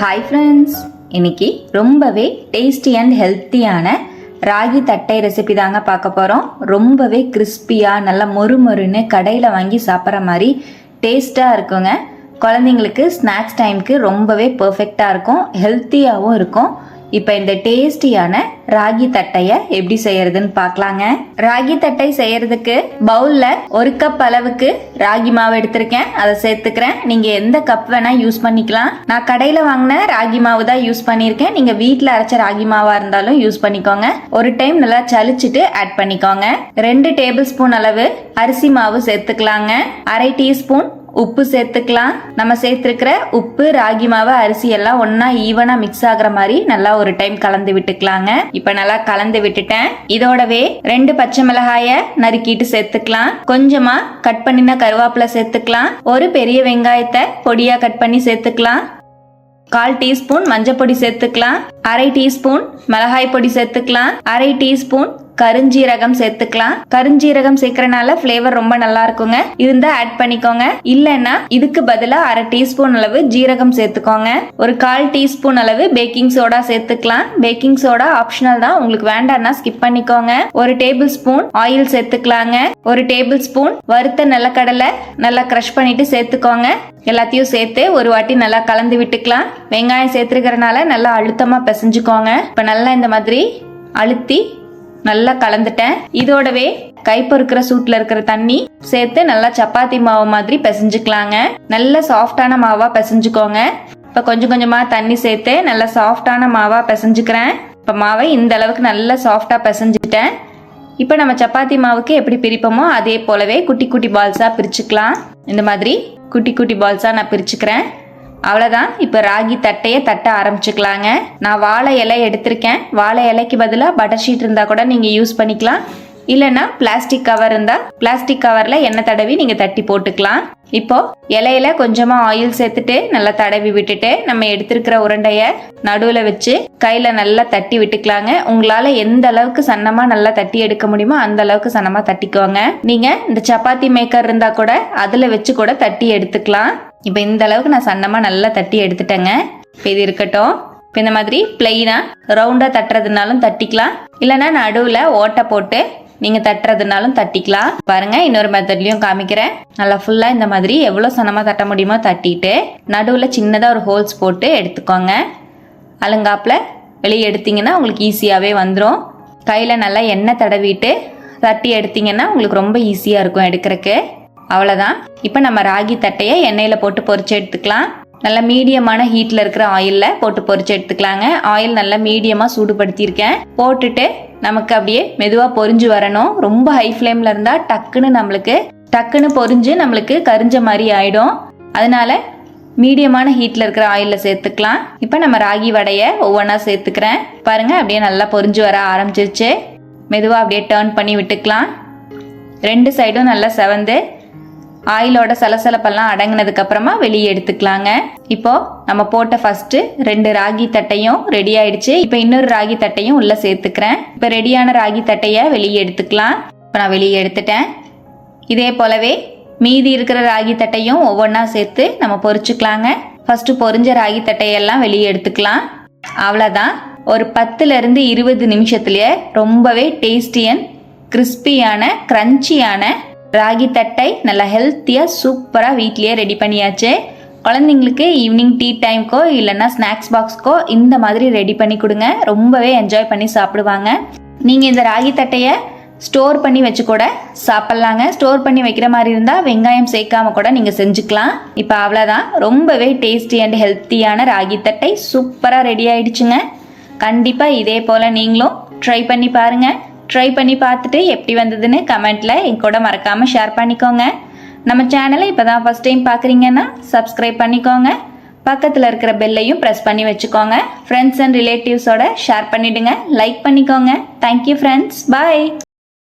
Hi friends இன்னைக்கு ரொம்பவே tasty and ஹெல்த்தியான ராகி தட்டை ரெசிபி தாங்க பார்க்க போகிறோம் ரொம்பவே கிறிஸ்பியாக நல்லா மொறு மொறுன்னு கடையில் வாங்கி சாப்பிட்ற மாதிரி டேஸ்ட்டாக இருக்குங்க. குழந்தைங்களுக்கு ஸ்நாக்ஸ் டைமுக்கு ரொம்பவே பர்ஃபெக்டாக இருக்கும். ஹெல்த்தியாகவும் இருக்கும். இப்போ இந்த டேஸ்டியான ராகி தட்டைய எப்படி செய்யறதுன்னு பார்க்கலாங்க. ராகி தட்டை செய்யறதுக்கு பவுல்ல ஒரு கப் அளவுக்கு ராகி மாவு எடுத்திருக்கேன். அதை சேர்த்துக்கிறேன். நீங்க எந்த கப் வேணா யூஸ் பண்ணிக்கலாம். நான் கடையில வாங்கின ராகி மாவு தான் யூஸ் பண்ணியிருக்கேன். நீங்க வீட்டில் அரைச்ச ராகி மாவா இருந்தாலும் யூஸ் பண்ணிக்கோங்க. ஒரு டைம் நல்லா சலிச்சுட்டு ஆட் பண்ணிக்கோங்க. ரெண்டு டேபிள் ஸ்பூன் அளவு அரிசி மாவு சேர்த்துக்கலாங்க. அரை டீஸ்பூன் உப்பு சேர்த்துக்கலாம். நம்ம சேர்த்துருக்கிற உப்பு ராகி மாவு அரிசி எல்லாம் ஒன்னா ஈவனா மிக்ஸ் ஆகுற மாதிரி நல்லா ஒரு டைம் கலந்து விட்டுக்கலாங்க. இப்ப நல்லா கலந்து விட்டுட்டேன். இதோடவே ரெண்டு பச்சை மிளகாய நறுக்கிட்டு சேர்த்துக்கலாம். கொஞ்சமா கட் பண்ணின கருவேப்பிலை சேர்த்துக்கலாம். ஒரு பெரிய வெங்காயத்தை பொடியா கட் பண்ணி சேர்த்துக்கலாம். கால் டீஸ்பூன் மஞ்சள் பொடி சேர்த்துக்கலாம். அரை டீஸ்பூன் மிளகாய் பொடி சேர்த்துக்கலாம். அரை டீஸ்பூன் கருஞ்சீரகம் சேர்த்துக்கலாம். கருஞ்சீரகம் சேர்க்கறனால ஃப்ளேவர் ரொம்ப நல்லா இருக்குங்க. இருந்தா ஆட் பண்ணிக்கோங்க. இல்லைன்னா இதுக்கு பதிலா அரை டீஸ்பூன் அளவு ஜீரகம் சேர்த்துக்கோங்க. ஒரு கால் டீஸ்பூன் அளவு பேக்கிங் சோடா சேர்த்துக்கலாம். பேக்கிங் சோடா ஆப்ஷனல் தான். உங்களுக்கு வேண்டாம்னா ஸ்கிப் பண்ணிக்கோங்க. ஒரு டேபிள் ஸ்பூன் ஆயில் சேர்த்துக்கலாங்க. ஒரு டேபிள் ஸ்பூன் வறுத்த நிலக்கடலை நல்லா க்ரஷ் பண்ணிட்டு சேர்த்துக்கோங்க. எல்லாத்தையும் சேர்த்து ஒரு வாட்டி நல்லா கலந்து விட்டுக்கலாம். வெங்காயம் சேர்த்துருக்கறனால நல்லா அழுத்தமா பிசைஞ்சுக்கோங்க. இப்போ நல்லா இந்த மாதிரி அழுத்தி நல்லா கலந்துட்டேன். இதோடவே கைப்பொறுக்கிற சூட்ல இருக்கிற தண்ணி சேர்த்து நல்லா சப்பாத்தி மாவு மாதிரி பிசைஞ்சுக்கலாங்க. நல்ல சாஃப்டான மாவா பிசைஞ்சுக்கோங்க. இப்போ கொஞ்சம் கொஞ்சமா தண்ணி சேர்த்து நல்லா சாஃப்டான மாவா பிசைஞ்சுக்கிறேன். இப்போ மாவை இந்த அளவுக்கு நல்லா சாஃப்டா பிசைஞ்சுட்டேன். இப்போ நம்ம சப்பாத்தி மாவுக்கு எப்படி பிரிப்போமோ அதே போலவே குட்டி குட்டி பால்ஸாக பிரிச்சுக்கலாம். இந்த மாதிரி குட்டி குட்டி பால்ஸாக நான் பிரிச்சுக்கிறேன். அவ்வளோதான் இப்போ ராகி தட்டையை தட்ட ஆரம்பிச்சுக்கலாங்க. நான் வாழை இலை எடுத்திருக்கேன். வாழை இலைக்கு பதிலாக பட்டர் ஷீட் இருந்தால் கூட நீங்கள் யூஸ் பண்ணிக்கலாம். இல்லைன்னா பிளாஸ்டிக் கவர் இருந்தால் பிளாஸ்டிக் கவரில் எண்ணெய் தடவி நீங்கள் தட்டி போட்டுக்கலாம். இப்போ இலையில கொஞ்சமாக ஆயில் சேர்த்துட்டு நல்லா தடவி விட்டுட்டு நம்ம எடுத்திருக்கிற உருண்டையை நடுவில் வச்சு கையில் நல்லா தட்டி விட்டுக்கலாங்க. உங்களால் எந்த அளவுக்கு சன்னமாக நல்லா தட்டி எடுக்க முடியுமோ அந்த அளவுக்கு சன்னமாக தட்டிக்கோங்க. நீங்கள் இந்த சப்பாத்தி மேக்கர் இருந்தால் கூட அதில் வச்சு கூட தட்டி எடுத்துக்கலாம். இப்போ இந்த அளவுக்கு நான் சன்னமாக நல்லா தட்டி எடுத்துட்டேங்க. இப்போ இது இருக்கட்டும். இப்போ இந்த மாதிரி பிளெயினாக ரவுண்டாக தட்டுறதுனாலும் தட்டிக்கலாம். இல்லைன்னா நடுவில் ஓட்டை போட்டு நீங்கள் தட்டுறதுனாலும் தட்டிக்கலாம். பாருங்கள் இன்னொரு மெத்தட்லையும் காமிக்கிறேன். நல்லா ஃபுல்லாக இந்த மாதிரி எவ்வளோ சனமாக தட்ட முடியுமோ தட்டிட்டு நடுவில் சின்னதாக ஒரு ஹோல்ஸ் போட்டு எடுத்துக்கோங்க. அலங்காப்பில் வெளியே எடுத்தீங்கன்னா உங்களுக்கு ஈஸியாகவே வந்துடும் கையில் நல்லா எண்ணெய் தடவிட்டு தட்டி எடுத்தீங்கன்னா உங்களுக்கு ரொம்ப ஈஸியாக இருக்கும் எடுக்கிறக்கு. அவ்வளோதான் இப்போ நம்ம ராகி தட்டையை எண்ணெயில் போட்டு பொரிச்சு எடுத்துக்கலாம். நல்லா மீடியமான ஹீட்டில் இருக்கிற ஆயிலில் போட்டு பொறிச்சு எடுத்துக்கலாங்க. ஆயில் நல்லா மீடியமாக சூடுபடுத்தியிருக்கேன். போட்டுட்டு நமக்கு அப்படியே மெதுவாக பொரிஞ்சு வரணும். ரொம்ப ஹை ஃப்ளேமில் இருந்தால் டக்குன்னு நம்மளுக்கு டக்குன்னு பொரிஞ்சு நம்மளுக்கு கரிஞ்ச மாதிரி ஆயிடும். அதனால மீடியமான ஹீட்டில் இருக்கிற ஆயிலில் சேர்த்துக்கலாம். இப்போ நம்ம ராகி வடையை ஒவ்வொன்றா சேர்த்துக்கிறேன். பாருங்க அப்படியே நல்லா பொரிஞ்சு வர ஆரம்பிச்சிருச்சு. மெதுவாக அப்படியே டேர்ன் பண்ணி விட்டுக்கலாம். ரெண்டு சைடும் நல்லா செவந்து ஆயிலோட சலசலப்பெல்லாம் அடங்கினதுக்கு அப்புறமா வெளியே எடுத்துக்கலாங்க. இப்போ நம்ம போட்ட ஃபர்ஸ்ட் ரெண்டு ராகி தட்டையும் ரெடி ஆயிடுச்சு. இப்போ இன்னொரு ராகி தட்டையும் உள்ள சேர்த்துக்கிறேன். இப்போ ரெடியான ராகி தட்டையை வெளியே எடுத்துக்கலாம். இப்போ நான் வெளியே எடுத்துட்டேன். இதே போலவே மீதி இருக்கிற ராகி தட்டையும் ஒவ்வொன்றா சேர்த்து நம்ம பொறிச்சுக்கலாங்க. ஃபர்ஸ்ட் பொரிஞ்ச ராகி தட்டையெல்லாம் வெளியே எடுத்துக்கலாம். அவ்வளோதான் ஒரு பத்துலேருந்து இருபது நிமிஷத்துலேயே ரொம்பவே டேஸ்டி அண்ட் கிறிஸ்பியான க்ரன்ச்சியான ராகி தட்டை நல்லா ஹெல்த்தியாக சூப்பராக வீட்லேயே ரெடி பண்ணியாச்சு. குழந்தைங்களுக்கு ஈவினிங் டீ டைம்க்கோ இல்லைன்னா ஸ்நாக்ஸ் பாக்ஸ்க்கோ இந்த மாதிரி ரெடி பண்ணி கொடுங்க. ரொம்பவே என்ஜாய் பண்ணி சாப்பிடுவாங்க. நீங்கள் இந்த ராகி தட்டையை ஸ்டோர் பண்ணி வச்சு கூட சாப்பிட்லாங்க. ஸ்டோர் பண்ணி வைக்கிற மாதிரி இருந்தால் வெங்காயம் சேர்க்காம கூட நீங்கள் செஞ்சுக்கலாம். இப்போ அவ்வளோதான் ரொம்பவே டேஸ்டி அண்ட் ஹெல்த்தியான ராகி தட்டை சூப்பராக ரெடி ஆயிடுச்சுங்க. கண்டிப்பாக இதே போல் நீங்களும் ட்ரை பண்ணி பாருங்கள் ட்ரை பண்ணி பார்த்துட்டு எப்படி வந்ததுன்னு கமெண்ட்டில் என் கூட மறக்காமல் ஷேர் பண்ணிக்கோங்க. நம்ம சேனலை இப்போ தான் ஃபஸ்ட் டைம் பார்க்குறீங்கன்னா சப்ஸ்கிரைப் பண்ணிக்கோங்க. பக்கத்தில் இருக்கிற பெல்லையும் ப்ரெஸ் பண்ணி வச்சுக்கோங்க. ஃப்ரெண்ட்ஸ் அண்ட் ரிலேட்டிவ்ஸோட ஷேர் பண்ணிவிடுங்க லைக் பண்ணிக்கோங்க. Thank you friends bye